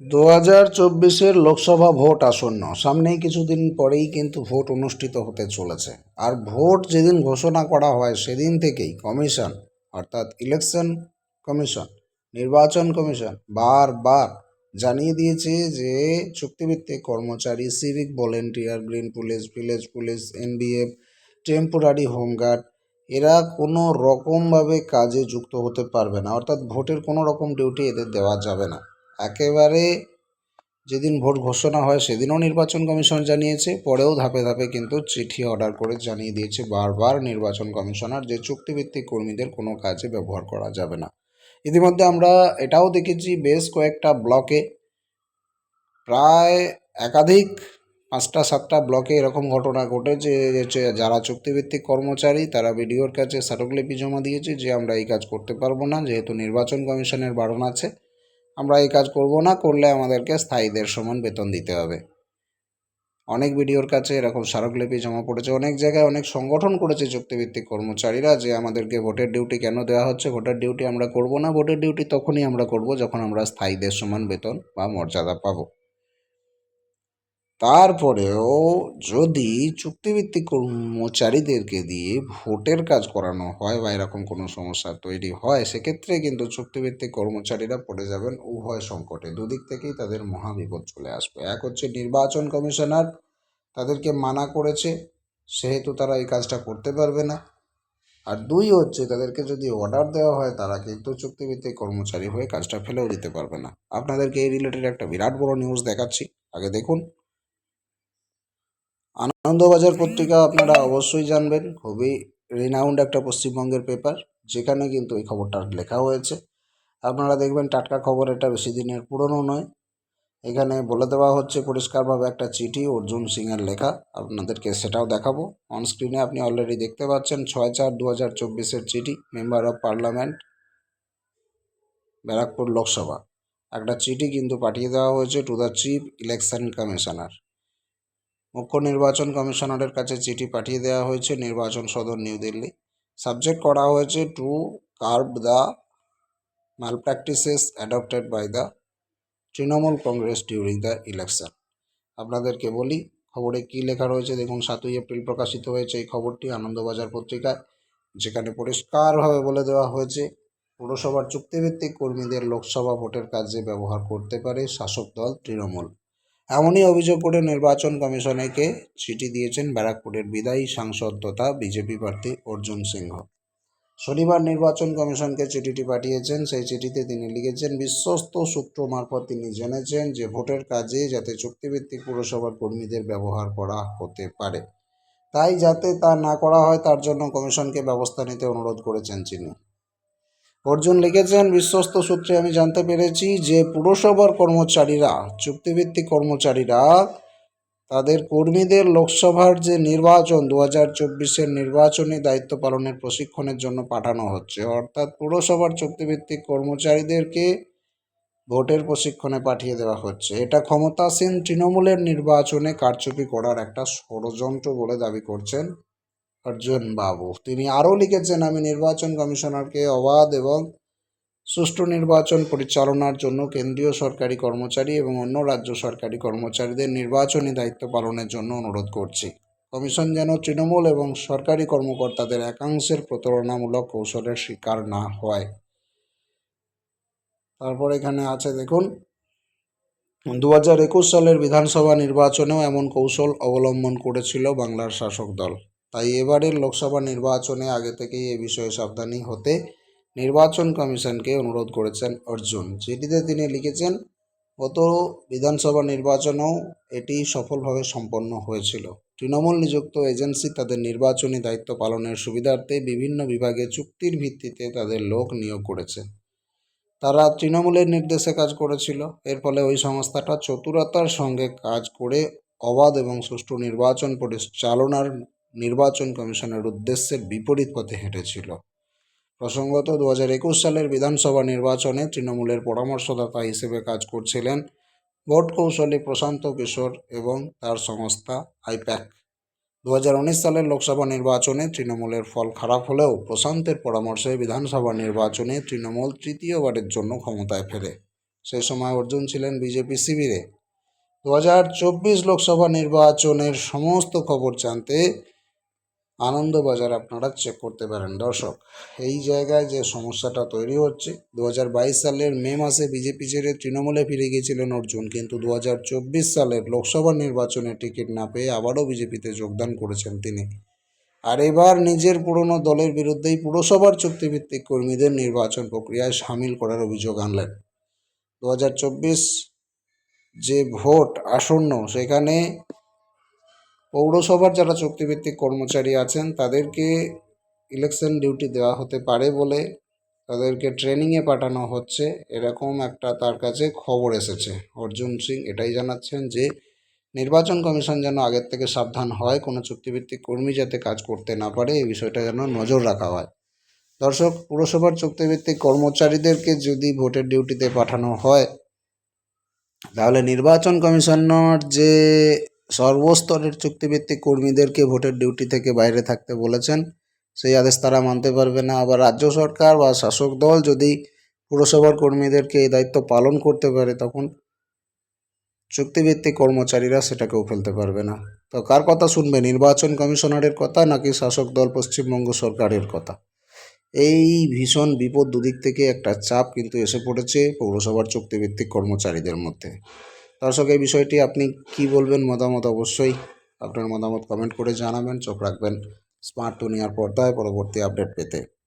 দু হাজার চব্বিশের লোকসভা ভোট আসন্ন। সামনেই কিছুদিন পরেই কিন্তু ভোট অনুষ্ঠিত হতে চলেছে। আর ভোট যেদিন ঘোষণা করা হয়, সেদিন থেকেই কমিশন, অর্থাৎ ইলেকশন কমিশন, নির্বাচন কমিশন বারবার জানিয়ে দিয়েছে যে চুক্তিভিত্তিক কর্মচারী, civic volunteer, green police, village police, NBF, temporary home guard, এরা কোনো রকমভাবে কাজে যুক্ত হতে পারবে না। অর্থাৎ ভোটের কোনো রকম ডিউটি এদের দেওয়া যাবে না। একেবারে যেদিন ভোট ঘোষণা হয়, সেদিনও নির্বাচন কমিশন জানিয়েছে। পরেও ধাপে ধাপে কিন্তু চিঠি অর্ডার করে জানিয়ে দিয়েছে, বারবার নির্বাচন কমিশনার যে চুক্তিভিত্তিক কর্মীদের কোনো কাজে ব্যবহার করা যাবে না। ইতিমধ্যে আমরা এটাও দেখেছি, বেশ কয়েকটা ব্লকে প্রায় একাধিক পাঁচটা, সাতটা ব্লকে এরকম ঘটনা ঘটেছে যে যারা চুক্তিভিত্তিক কর্মচারী, তারা বিডিওর কাছে স্মারকলিপি জমা দিয়েছে যে আমরা এই কাজ করতে পারব না, যেহেতু নির্বাচন কমিশনের বারণ আছে। আমরা এই কাজ করব না, করলে আমাদেরকে স্থায়ীদের সমান বেতন দিতে হবে। অনেক ভিডিওর কাছে এরকম স্মারকলিপি জমা পড়েছে, অনেক জায়গায় অনেক সংগঠন করেছে চুক্তিভিত্তিক কর্মচারীরা যে আমাদেরকে ভোটের ডিউটি কেন দেওয়া হচ্ছে, ভোটের ডিউটি আমরা করব না, ভোটের ডিউটি তখনই আমরা করব যখন আমরা স্থায়ীদের সমান বেতন বা মর্যাদা পাবো। তারপরেও যদি চুক্তিভিত্তিক কর্মচারীদেরকে দিয়ে ভোটের কাজ করানো হয় বা এরকম কোনো সমস্যা তৈরি হয়, সেক্ষেত্রে কিন্তু চুক্তিভিত্তিক কর্মচারীরা পড়ে যাবেন উভয় সংকটে। দুদিক থেকেই তাদের মহাবিপদ চলে আসবে। এক হচ্ছে নির্বাচন কমিশনার তাদেরকে মানা করেছে, সেহেতু তারা এই কাজটা করতে পারবে না। আর দুই হচ্ছে তাদেরকে যদি অর্ডার দেওয়া হয়, তারা কিন্তু চুক্তিভিত্তিক কর্মচারী হয়ে কাজটা ফেলেও দিতে পারবে না। আপনাদেরকে এই রিলেটেড একটা বিরাট বড় নিউজ দেখাচ্ছি। আগে দেখুন। আনন্দবাজার পত্রিকা আপনারা অবশ্যই জানবেন। খুবই রিনাউন্ড একটা পশ্চিমবঙ্গের পেপার যেখানে কিন্তু এই খবরটা লেখা হয়েছে। আপনারা দেখবেন টাটকা খবর এটা বেশি দিনের পুরনো নয়। এখানে বলে দেওয়া হচ্ছে, পরিষ্কারভাবে একটা চিঠি অর্জুন সিংয়ের লেখা। আপনাদেরকে সেটাও দেখাবো। অন স্ক্রিনে আপনি অলরেডি দেখতে পাচ্ছেন, ছয় চার দু হাজার চব্বিশের চিঠি member of parliament Barrackpore Lok Sabha. একটা চিঠি কিন্তু পাঠিয়ে দেওয়া হয়েছে to the chief election commissioner মুখ্য নির্বাচন কমিশনারের কাছে চিঠি পাঠিয়ে দেওয়া হয়েছে। নির্বাচন সদর নিউ দিল্লি। সাবজেক্ট করা হয়েছে to curb the malpractices adopted by the Trinamool Congress during the election আপনাদেরকে বলি, খবরে কী লেখা রয়েছে? দেখুন, সাতই এপ্রিল প্রকাশিত হয়েছে এই খবরটি আনন্দবাজার পত্রিকায়, যেখানে পরিষ্কারভাবে বলে দেওয়া হয়েছে, পুরসভার চুক্তিভিত্তিক কর্মীদের লোকসভা ভোটের কাজে ব্যবহার করতে পারে শাসক দল তৃণমূল। এমনই অভিযোগ করে নির্বাচন কমিশনেকে চিঠি দিয়েছেন ব্যারাকপুরের বিদায়ী সাংসদ তথা বিজেপি প্রার্থী অর্জুন সিংহ। শনিবার নির্বাচন কমিশনকে চিঠিটি পাঠিয়েছেন। সেই চিঠিতে তিনি লিখেছেন, বিশ্বস্ত সূত্র মারফত তিনি জেনেছেন যে ভোটের কাজে যাতে চুক্তিভিত্তিক পুরসভার কর্মীদের ব্যবহার করা হতে পারে। তাই যাতে তা না করা হয়, তার জন্য কমিশনকে ব্যবস্থা নিতে অনুরোধ করেছেন তিনি। অর্জুন লিখেছেন, বিশ্বস্ত সূত্রে আমি জানতে পেরেছি যে পুরসভার কর্মচারীরা, চুক্তিভিত্তিক কর্মচারীরা, তাদের কর্মীদের লোকসভার যে নির্বাচন দু হাজার চব্বিশের নির্বাচনী দায়িত্ব পালনের প্রশিক্ষণের জন্য পাঠানো হচ্ছে, অর্থাৎ পুরসভার চুক্তিভিত্তিক কর্মচারীদেরকে ভোটের প্রশিক্ষণে পাঠিয়ে দেওয়া হচ্ছে। এটা ক্ষমতাসীন তৃণমূলের নির্বাচনে কারচুপি করার একটা ষড়যন্ত্র বলে দাবি করছেন অর্জুন বাবু। তিনি আরও লিখেছেন, আমি নির্বাচন কমিশনারকে অবাধ এবং সুষ্ঠু নির্বাচন পরিচালনার জন্য কেন্দ্রীয় সরকারি কর্মচারী এবং অন্য রাজ্য সরকারি কর্মচারীদের নির্বাচনী দায়িত্ব পালনের জন্য অনুরোধ করছি। কমিশন যেন তৃণমূল এবং সরকারি কর্মকর্তাদের একাংশের প্রতারণামূলক কৌশলের শিকার না হয়। তারপর এখানে আছে, দেখুন দু হাজার একুশ সালের বিধানসভা নির্বাচনেও এমন কৌশল অবলম্বন করেছিল বাংলার শাসক দল। তাই এবারের লোকসভা নির্বাচনে আগে থেকেই এ বিষয়ে সাবধানী হতে নির্বাচন কমিশনকে অনুরোধ করেছেন অর্জুন। চিঠিতে তিনি লিখেছেন, গত বিধানসভা নির্বাচনেও এটি সফলভাবে সম্পন্ন হয়েছিল। তৃণমূল নিযুক্ত এজেন্সি তাদের নির্বাচনী দায়িত্ব পালনের সুবিধার্থে বিভিন্ন বিভাগে চুক্তির ভিত্তিতে তাদের লোক নিয়োগ করেছে। তারা তৃণমূলের নির্দেশে কাজ করেছিল। এর ফলে ওই সংস্থাটা চতুরতার সঙ্গে কাজ করে অবাধ এবং সুষ্ঠু নির্বাচন পরিচালনার নির্বাচন কমিশনের উদ্দেশ্যের বিপরীত পথে হেঁটেছিল। প্রসঙ্গত দু একুশ সালের বিধানসভা নির্বাচনে তৃণমূলের পরামর্শদাতা হিসেবে কাজ করছিলেন ভোট কৌশলী প্রশান্ত কিশোর এবং তার সংস্থা আইপ্যাক। দু হাজার উনিশ সালের লোকসভা নির্বাচনে তৃণমূলের ফল খারাপ হলেও প্রশান্তের পরামর্শে বিধানসভা নির্বাচনে তৃণমূল তৃতীয়বারের জন্য ক্ষমতায় ফেরে। সে সময় অর্জুন ছিলেন বিজেপি শিবিরে। দু হাজার চব্বিশ লোকসভা নির্বাচনের সমস্ত খবর জানতে আনন্দবাজার আপনারা চেক করতে পারেন। দর্শক, এই জায়গায় যে সমস্যাটা তৈরি হচ্ছে দু হাজার বাইশ সালের মে মাসে বিজেপি ছেড়ে তৃণমূলে ফিরে গিয়েছিলেন অর্জুন, কিন্তু দু হাজার চব্বিশ সালের লোকসভা নির্বাচনে টিকিট না পেয়ে আবারও বিজেপিতে যোগদান করেছেন তিনি। আর এবার নিজের পুরনো দলের বিরুদ্ধেই পুরসভার চুক্তিভিত্তিক কর্মীদের নির্বাচন প্রক্রিয়ায় সামিল করার অভিযোগ আনলেন। দু হাজার চব্বিশ যে ভোট আসন্ন, সেখানে পৌরসভার যারা চুক্তিভিত্তিক কর্মচারী আছেন, তাদেরকে ইলেকশন ডিউটি দেওয়া হতে পারে বলে তাদেরকে ট্রেনিংয়ে পাঠানো হচ্ছে। এরকম একটা তার কাছে খবর এসেছে। অর্জুন সিং এটাই জানাচ্ছেন যে, নির্বাচন কমিশন যেন আগের থেকে সাবধান হয়, কোনো চুক্তিভিত্তিক কর্মী যাতে কাজ করতে না পারে, এই বিষয়টা যেন নজর রাখা হয়। দর্শক, পুরসভার চুক্তিভিত্তিক কর্মচারীদেরকে যদি ভোটের ডিউটিতে পাঠানো হয়, তাহলে নির্বাচন কমিশনার যে সর্বস্তরের চুক্তিভিত্তিক কর্মীদেরকে ভোটের ডিউটি থেকে বাইরে থাকতে বলেছেন। সেই আদেশ তারা মানতে পারবে না। আবার রাজ্য সরকার বা শাসক দল যদি পুরসভার কর্মীদেরকে এই দায়িত্ব পালন করতে পারে, তখন চুক্তিভিত্তিক কর্মচারীরা সেটাকেও ফেলতে পারবে না। তো কার কথা শুনবে? নির্বাচন কমিশনারের কথা নাকি শাসক দল পশ্চিমবঙ্গ সরকারের কথা? এই ভীষণ বিপদ দুদিক থেকে একটা চাপ কিন্তু এসে পড়েছে পৌরসভার চুক্তিভিত্তিক কর্মচারীদের মধ্যে। দর্শক, এই বিষয়টি আপনি কি বলবেন? মতামত অবশ্যই আপনার মতামত কমেন্ট করে জানাবেন। চোখ রাখবেন। স্মার্ট দুনিয়ার পর্দায় পরবর্তী আপডেট পেতে।